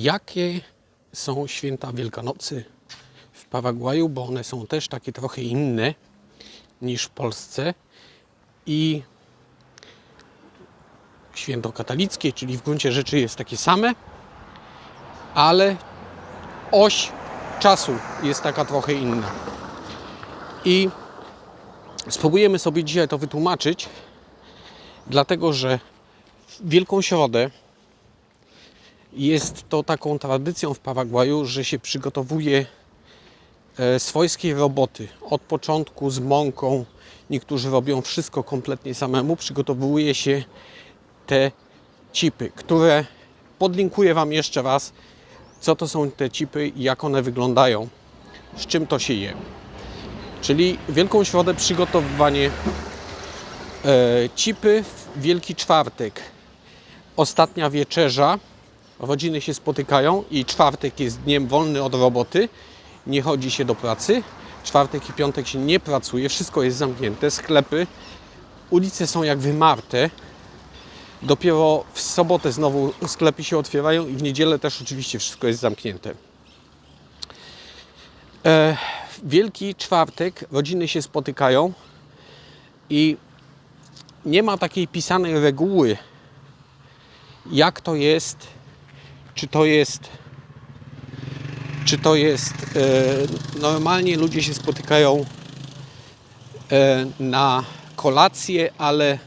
Jakie są święta Wielkanocy w Paragwaju, bo one są też takie trochę inne niż w Polsce i święto katolickie, czyli w gruncie rzeczy jest takie same, ale oś czasu jest taka trochę inna. I spróbujemy sobie dzisiaj to wytłumaczyć, dlatego że w Wielką Środę jest to taką tradycją w Paragwaju, że się przygotowuje e, swojskie roboty od początku z mąką. Niektórzy robią wszystko kompletnie samemu. Przygotowuje się te cipy, które podlinkuję Wam jeszcze raz, co to są te cipy i jak one wyglądają, z czym to się je. Czyli Wielką Środę przygotowywanie e, cipy w Wielki Czwartek. Ostatnia wieczerza, rodziny się spotykają i czwartek jest dniem wolny od roboty, nie chodzi się do pracy. Czwartek i piątek się nie pracuje, wszystko jest zamknięte, sklepy, ulice są jak wymarte. Dopiero w sobotę znowu sklepy się otwierają i w niedzielę też oczywiście wszystko jest zamknięte. E, Wielki czwartek rodziny się spotykają i nie ma takiej pisanej reguły, jak to jest, czy to jest, czy to jest e, normalnie ludzie się spotykają e, na kolację, ale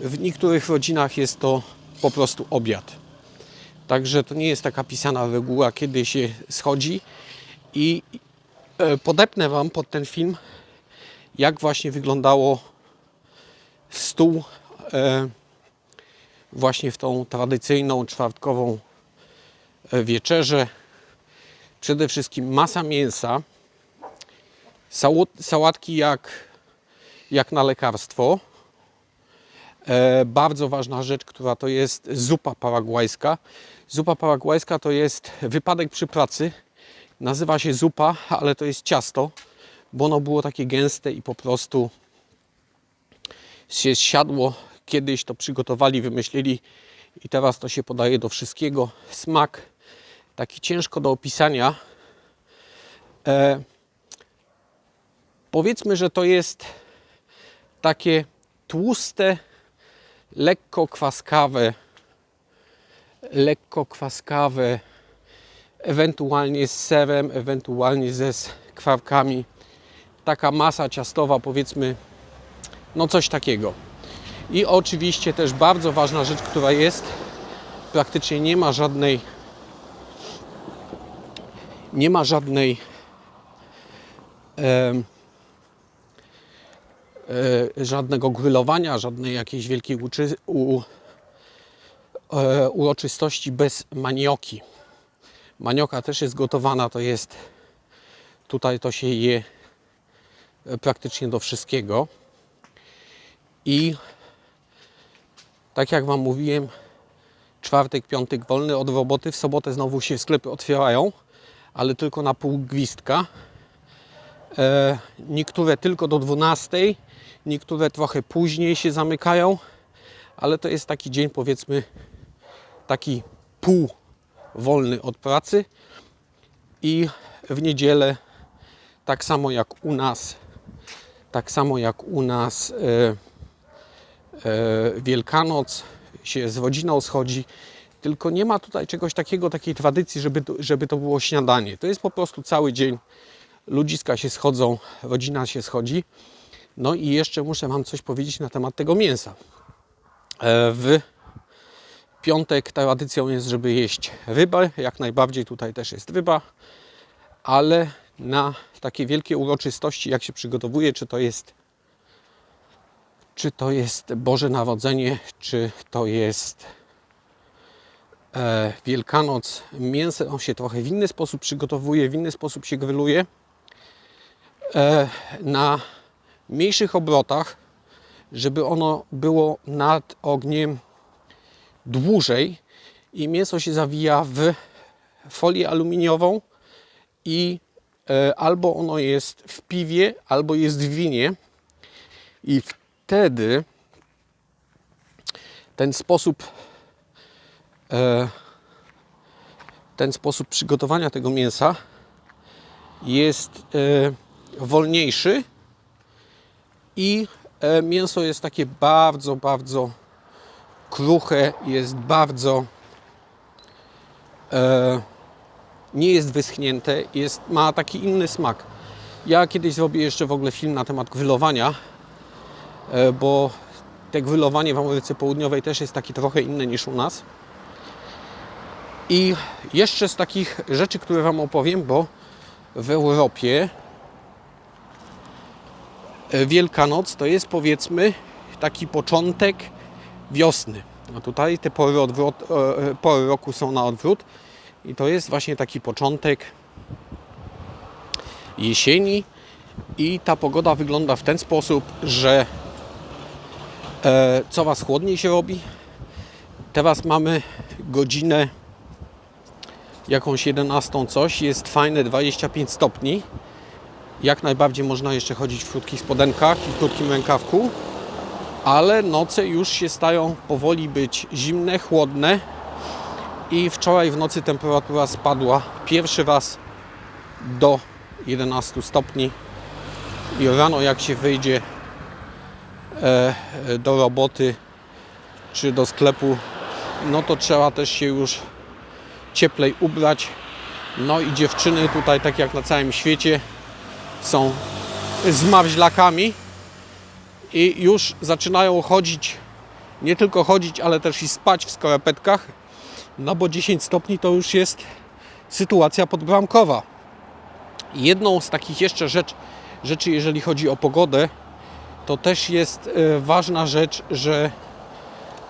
w niektórych rodzinach jest to po prostu obiad. Także to nie jest taka pisana reguła, kiedy się schodzi i e, podepnę Wam pod ten film, jak właśnie wyglądało stół e, właśnie w tą tradycyjną czwartkową e, wieczerzę. Przede wszystkim masa mięsa, sałat, sałatki jak, jak na lekarstwo. E, bardzo ważna rzecz, która to jest zupa paragwajska. Zupa paragwajska to jest wypadek przy pracy. Nazywa się zupa, ale to jest ciasto, bo ono było takie gęste i po prostu się siadło. Kiedyś to przygotowali, wymyślili i teraz to się podaje do wszystkiego. Smak taki ciężko do opisania. E, powiedzmy, że to jest takie tłuste, lekko kwaskawe, lekko kwaskawe, ewentualnie z serem, ewentualnie ze skrawkami. Taka masa ciastowa, powiedzmy, no coś takiego. I oczywiście też bardzo ważna rzecz, która jest, praktycznie nie ma żadnej nie ma żadnej em, e, żadnego grillowania, żadnej jakiejś wielkiej uczy, u, e, uroczystości bez manioki. Manioka też jest gotowana, to jest tutaj to się je e, praktycznie do wszystkiego. I tak jak Wam mówiłem, czwartek, piątek wolny od roboty, w sobotę znowu się sklepy otwierają, ale tylko na pół gwizdka. E, niektóre tylko do 12, niektóre trochę później się zamykają, ale to jest taki dzień powiedzmy taki pół wolny od pracy i w niedzielę tak samo jak u nas tak samo jak u nas e, e, Wielkanoc się z rodziną schodzi, tylko nie ma tutaj czegoś takiego, takiej tradycji, żeby żeby to było śniadanie. To jest po prostu cały dzień. Ludziska się schodzą, rodzina się schodzi. No i jeszcze muszę Wam coś powiedzieć na temat tego mięsa. E, W piątek tradycją jest, żeby jeść rybę. Jak najbardziej tutaj też jest ryba, ale na takie wielkie uroczystości, jak się przygotowuje, czy to jest czy to jest Boże Narodzenie, czy to jest e, Wielkanoc mięso się trochę w inny sposób przygotowuje, w inny sposób się gryluje. E, na mniejszych obrotach, żeby ono było nad ogniem dłużej i mięso się zawija w folię aluminiową i e, albo ono jest w piwie, albo jest w winie i wtedy ten sposób ten sposób przygotowania tego mięsa jest e, wolniejszy i e, mięso jest takie bardzo, bardzo kruche, jest bardzo e, nie jest wyschnięte, jest, ma taki inny smak. Ja kiedyś zrobię jeszcze w ogóle film na temat grillowania, e, bo te grillowanie w Ameryce Południowej też jest takie trochę inne niż u nas. I jeszcze z takich rzeczy, które Wam opowiem, bo w Europie e, Wielkanoc to jest powiedzmy taki początek wiosny. A tutaj te pory, odwrot, e, pory roku są na odwrót i to jest właśnie taki początek jesieni i ta pogoda wygląda w ten sposób, że e, coraz chłodniej się robi. Teraz mamy godzinę jakąś 11 coś, jest fajne 25 stopni. Jak najbardziej można jeszcze chodzić w krótkich spodenkach i krótkim rękawku, ale noce już się stają powoli być zimne, chłodne i wczoraj w nocy temperatura spadła pierwszy raz do 11 stopni i rano jak się wyjdzie e, e, do roboty czy do sklepu, no to trzeba też się już cieplej ubrać. No i dziewczyny tutaj, tak jak na całym świecie, są zmarzlakami i już zaczynają chodzić, nie tylko chodzić, ale też i spać w skarpetkach, no bo 10 stopni to już jest sytuacja podbramkowa. Jedną z takich jeszcze rzecz, rzeczy, jeżeli chodzi o pogodę, to też jest e, ważna rzecz, że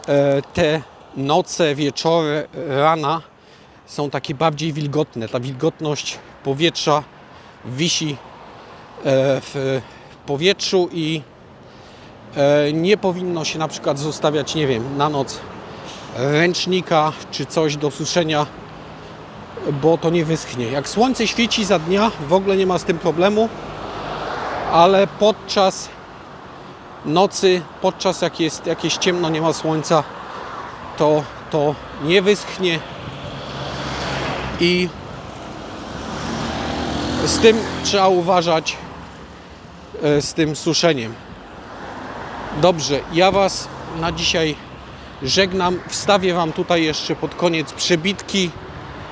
e, te noce, wieczory, rana są takie bardziej wilgotne. Ta wilgotność powietrza wisi e, w powietrzu i e, nie powinno się na przykład zostawiać, nie wiem, na noc ręcznika czy coś do suszenia, bo to nie wyschnie. Jak słońce świeci za dnia, w ogóle nie ma z tym problemu, ale podczas nocy, podczas jak jest jakieś ciemno, nie ma słońca, to to nie wyschnie i z tym trzeba uważać e, z tym suszeniem. Dobrze, ja Was na dzisiaj żegnam. Wstawię Wam tutaj jeszcze pod koniec przebitki,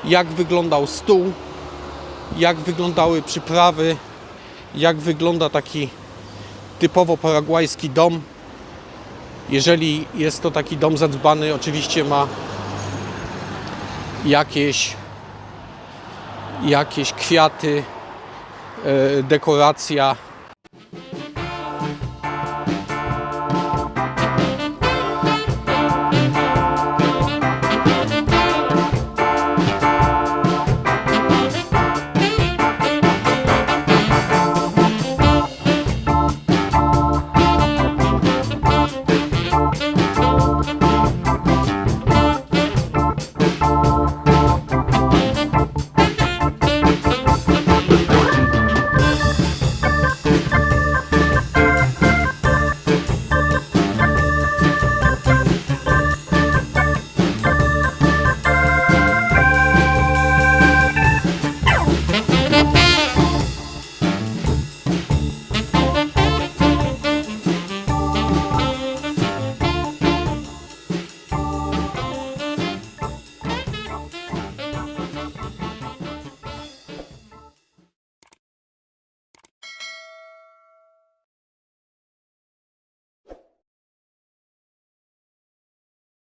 jak wyglądał stół, jak wyglądały przyprawy, jak wygląda taki typowo paragwajski dom. Jeżeli jest to taki dom zadbany, oczywiście ma jakieś, jakieś kwiaty, e, dekoracja